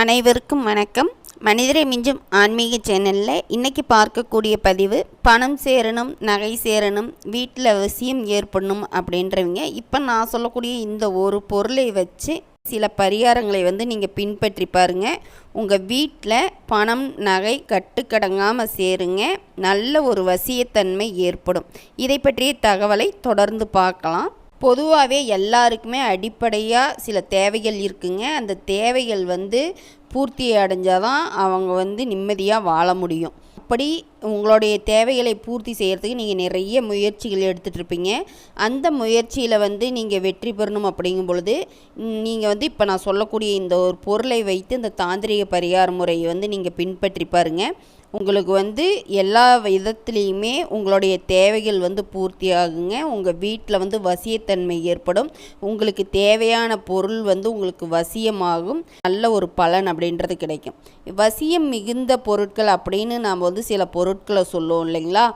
அனைவருக்கும் வணக்கம். மனிதரை மிஞ்சும் ஆன்மீக சேனலில் இன்றைக்கி பார்க்கக்கூடிய பதிவு பணம் சேரணும் நகை சேரணும் வீட்டில் அவசியம் ஏற்படணும் அப்படின்றவங்க இப்போ நான் சொல்லக்கூடிய இந்த ஒரு பொருளை வச்சு சில பரிகாரங்களை வந்து நீங்கள் பின்பற்றி பாருங்கள் உங்கள் வீட்டில் பணம் நகை கட்டுக்கடங்காமல் சேருங்க. நல்ல ஒரு வசியத்தன்மை ஏற்படும். இதை பற்றிய தகவலை தொடர்ந்து பார்க்கலாம். பொதுவாகவே எல்லாருக்குமே அடிப்படையாக சில தேவைகள் இருக்குங்க. அந்த தேவைகள் வந்து பூர்த்தி அடைஞ்சாதான் அவங்க வந்து நிம்மதியாக வாழ முடியும். அப்படி உங்களுடைய தேவைகளை பூர்த்தி செய்கிறதுக்கு நீங்கள் நிறைய முயற்சிகள் எடுத்துகிட்டு இருப்பீங்க அந்த முயற்சியில் வந்து நீங்கள் வெற்றி பெறணும் அப்படிங்கும் பொழுது நீங்கள் வந்து இப்போ நான் சொல்லக்கூடிய இந்த ஒரு பொருளை வைத்து இந்த தாந்திரிக பரிகார முறையை வந்து நீங்கள் பின்பற்றி பாருங்கள் உங்களுக்கு வந்து எல்லா விதத்துலேயுமே உங்களுடைய தேவைகள் வந்து பூர்த்தி ஆகுங்க உங்கள் வீட்டில் வந்து வசியத்தன்மை ஏற்படும். உங்களுக்கு தேவையான பொருள் வந்து உங்களுக்கு வசியமாகும். நல்ல ஒரு பலன் அப்படின்றது கிடைக்கும். வசியம் மிகுந்த பொருட்கள் அப்படின்னு நாம் வந்து சில பொருட்களை சொல்லுவோம் இல்லைங்களா?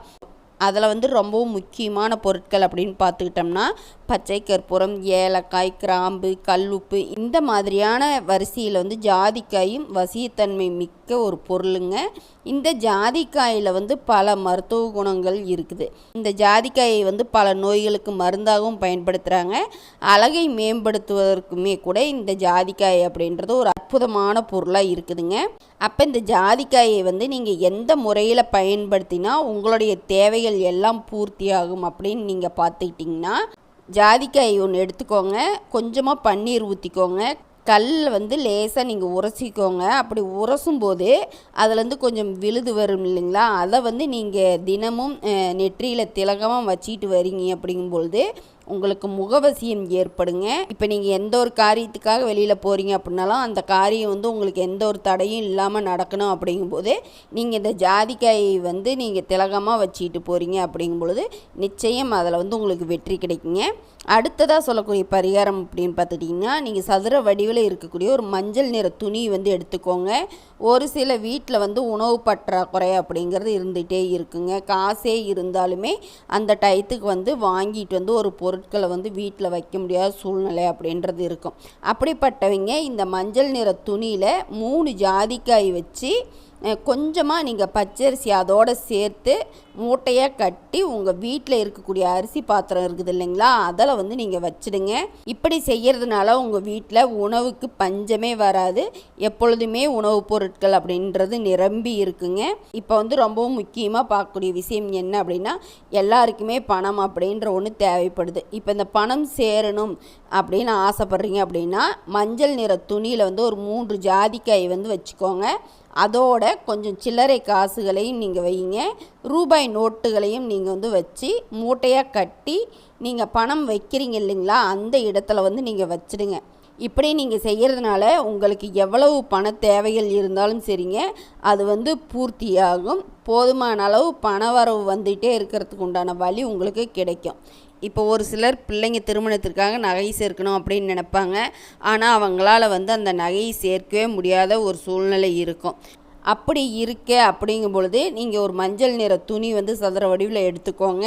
அதில் வந்து ரொம்பவும் முக்கியமான பொருட்கள் அப்படின்னு பார்த்துக்கிட்டோம்னா பச்சை கற்பூரம் ஏலக்காய் கிராம்பு கல்லுப்பு இந்த மாதிரியான வரிசையில் வந்து ஜாதிக்காயும் வசியத்தன்மை மிக்க ஒரு பொருளுங்க. இந்த ஜாதிக்காயில் வந்து பல மருத்துவ குணங்கள் இருக்குது. இந்த ஜாதிக்காயை வந்து பல நோய்களுக்கு மருந்தாகவும் பயன்படுத்துகிறாங்க அழகை மேம்படுத்துவதற்குமே கூட இந்த ஜாதிக்காய் அப்படின்றது ஒரு அற்புதமான பொருளாக இருக்குதுங்க. அப்போ இந்த ஜாதிக்காயை வந்து நீங்கள் எந்த முறையில் பயன்படுத்தினா உங்களுடைய தேவைகள் எல்லாம் பூர்த்தியாகும் அப்படின்னு நீங்கள் பார்த்துக்கிட்டிங்கன்னா ஜாதிக்காய் ஒன்று எடுத்துக்கோங்க. கொஞ்சமாக பன்னீர் ஊற்றிக்கோங்க கல் வந்து லேசாக நீங்கள் உரசிக்கோங்க. அப்படி உரசும் போது அதுலேருந்து கொஞ்சம் விழுது வரும் இல்லைங்களா? அதை வந்து நீங்கள் தினமும் நெற்றியில் திலகமாக வச்சிட்டு வரீங்க அப்படிங்கும்பொழுது உங்களுக்கு முகவசியம் ஏற்படுங்க. இப்போ நீங்கள் எந்த ஒரு காரியத்துக்காக வெளியில் போகிறீங்க அப்படின்னாலும் அந்த காரியம் வந்து உங்களுக்கு எந்த ஒரு தடையும் இல்லாமல் நடக்கணும் அப்படிங்கும்போது நீங்கள் இந்த ஜாதிக்காயை வந்து நீங்கள் திலகமாக வச்சுட்டு போகிறீங்க அப்படிங்கும்பொழுது நிச்சயம் அதில் வந்து உங்களுக்கு வெற்றி கிடைக்குங்க. அடுத்ததாக சொல்லக்கூடிய பரிகாரம் அப்படின்னு பார்த்துட்டிங்கன்னா நீங்கள் சதுர வடிவில் இருக்கக்கூடிய ஒரு மஞ்சள் நிற துணி வந்து எடுத்துக்கோங்க. ஒரு சில வீட்டில் வந்து உணவு பற்றாக்குறை அப்படிங்கிறது இருந்துகிட்டே இருக்குங்க. காசே இருந்தாலுமே அந்த டயத்துக்கு வந்து வாங்கிட்டு வந்து ஒரு பொருட்களை வந்து வீட்டில் வைக்க முடியாத சூழ்நிலை அப்படின்றது இருக்கும். அப்படிப்பட்டவங்க இந்த மஞ்சள் நிற துணியில் மூணு ஜாதிக்காய் வச்சு கொஞ்சமாக நீங்கள் பச்சரிசி அதோடு சேர்த்து மூட்டையாக கட்டி உங்கள் வீட்டில் இருக்கக்கூடிய அரிசி பாத்திரம் இருக்குது இல்லைங்களா? அதில் வந்து நீங்கள் வச்சுடுங்க. இப்படி செய்கிறதுனால உங்கள் வீட்டில் உணவுக்கு பஞ்சமே வராது. எப்பொழுதுமே உணவுப் பொருட்கள் அப்படின்றது நிரம்பி இருக்குங்க. இப்போ வந்து ரொம்பவும் முக்கியமாக பார்க்கக்கூடிய விஷயம் என்ன அப்படின்னா எல்லாருக்குமே பணம் அப்படின்ற ஒன்று தேவைப்படுது. இப்போ இந்த பணம் சேரணும் அப்படின்னு ஆசைப்பட்றீங்க அப்படின்னா மஞ்சள் நிற துணியில் வந்து ஒரு மூன்று ஜாதிக்காய் வந்து வச்சுக்கோங்க. அதோட கொஞ்சம் சில்லறை காசுகளையும் நீங்கள் வைங்க ரூபாய் நோட்டுகளையும் நீங்கள் வந்து வச்சு மூட்டையாக கட்டி நீங்கள் பணம் வைக்கிறீங்க இல்லைங்களா? அந்த இடத்துல வந்து நீங்கள் வச்சுடுங்க. இப்படி நீங்கள் செய்கிறதுனால உங்களுக்கு எவ்வளவு பண தேவைகள் இருந்தாலும் சரிங்க. அது வந்து பூர்த்தியாகும். போதுமான அளவு பண வரவு வந்துகிட்டே இருக்கிறதுக்கு உண்டான வழி உங்களுக்கு கிடைக்கும். இப்போ ஒரு சிலர் பிள்ளைங்க திருமணத்திற்காக நகை சேர்க்கணும் அப்படின்னு நினப்பாங்க. ஆனால் அவங்களால வந்து அந்த நகையை சேர்க்கவே முடியாத ஒரு சூழ்நிலை இருக்கும். அப்படி இருக்க அப்படிங்கும் பொழுது நீங்கள் ஒரு மஞ்சள் நிற துணி வந்து சதுர வடிவில் எடுத்துக்கோங்க.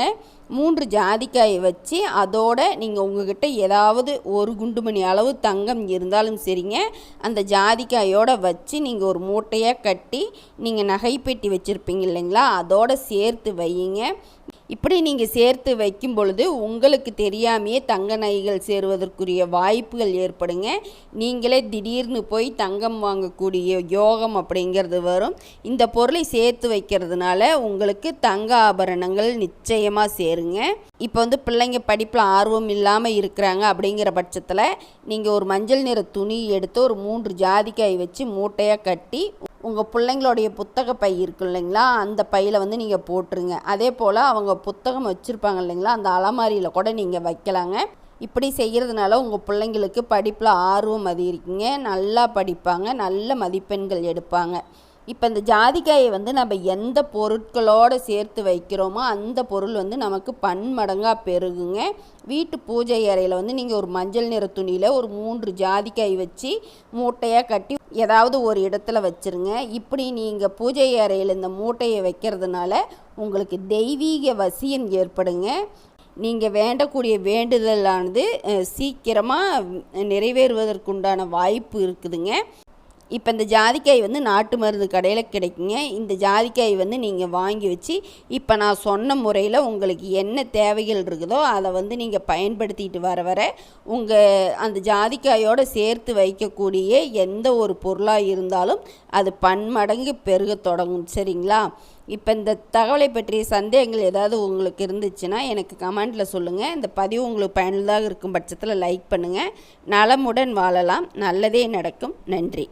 மூன்று ஜாதிக்காயை வச்சு அதோட நீங்கள் உங்ககிட்ட ஏதாவது ஒரு குண்டு மணி அளவு தங்கம் இருந்தாலும் சரிங்க. அந்த ஜாதிக்காயோட வச்சு நீங்கள் ஒரு மூட்டையாக கட்டி நீங்கள் நகைப்பெட்டி வச்சுருப்பீங்க இல்லைங்களா? அதோட சேர்த்து வையுங்க. இப்படி நீங்கள் சேர்த்து வைக்கும் பொழுது உங்களுக்கு தெரியாமையே தங்க நகைகள் சேருவதற்குரிய வாய்ப்புகள் ஏற்படுங்க. நீங்களே திடீர்னு போய் தங்கம் வாங்கக்கூடிய யோகம் அப்படிங்கிறது வரும். இந்த பொருளை சேர்த்து வைக்கிறதுனால உங்களுக்கு தங்க ஆபரணங்கள் நிச்சயமாக சேருங்க. இப்போ வந்து பிள்ளைங்க படிப்பில் ஆர்வம் இல்லாமல் இருக்கிறாங்க அப்படிங்கிற பட்சத்தில் நீங்கள் ஒரு மஞ்சள் நிற துணி எடுத்து ஒரு மூன்று ஜாதிக்காய் வச்சு மூட்டையாக கட்டி உங்கள் பிள்ளைங்களுடைய புத்தக பை இருக்கு இல்லைங்களா? அந்த பையில் வந்து நீங்கள் போட்டுருங்க. அதே போல் அவங்க புத்தகம் வச்சுருப்பாங்க இல்லைங்களா? அந்த அலமாரியில் கூட நீங்கள் வைக்கலாங்க. இப்படி செய்கிறதுனால உங்கள் பிள்ளைங்களுக்கு படிப்பில் ஆர்வம் அதிகரிக்குங்க. நல்லா படிப்பாங்க. நல்ல மதிப்பெண்கள் எடுப்பாங்க. இப்போ இந்த ஜாதிக்காயை வந்து நம்ம எந்த பொருட்களோடு சேர்த்து வைக்கிறோமோ அந்த பொருள் வந்து நமக்கு பன்மடங்காக பெருகுங்க. வீட்டு பூஜை அறையில் வந்து நீங்கள் ஒரு மஞ்சள் நிற துணியில் ஒரு மூன்று ஜாதிக்காய் வச்சு மூட்டையாக கட்டி ஏதாவது ஒரு இடத்துல வச்சுருங்க. இப்படி நீங்கள் பூஜை அறையில் இந்த மூட்டையை வைக்கிறதுனால உங்களுக்கு தெய்வீக வசியம் ஏற்படுங்க. நீங்கள் வேண்டக்கூடிய வேண்டுதலானது சீக்கிரமாக நிறைவேறுவதற்குண்டான வாய்ப்பு இருக்குதுங்க. இப்போ இந்த ஜாதிக்காய் வந்து நாட்டு மருந்து கடையில் கிடைக்குங்க. இந்த ஜாதிக்காய் வந்து நீங்கள் வாங்கி வச்சு இப்போ நான் சொன்ன முறையில் உங்களுக்கு என்ன தேவைகள் இருக்குதோ அதை வந்து நீங்கள் பயன்படுத்திட்டு வர வர உங்கள் அந்த ஜாதிக்காயோடு சேர்த்து வைக்கக்கூடிய எந்த ஒரு பொருளாக இருந்தாலும் அது பன்மடங்கு பெருக தொடங்கும். சரிங்களா? இப்போ இந்த தகவலை பற்றிய சந்தேகங்கள் ஏதாவது உங்களுக்கு இருந்துச்சுன்னா எனக்கு கமெண்டில் சொல்லுங்கள் இந்த பதிவு உங்களுக்கு பயனுள்ளதாக இருக்கும் பட்சத்தில் லைக் பண்ணுங்கள் நலமுடன் வாழலாம். நல்லதே நடக்கும். நன்றி.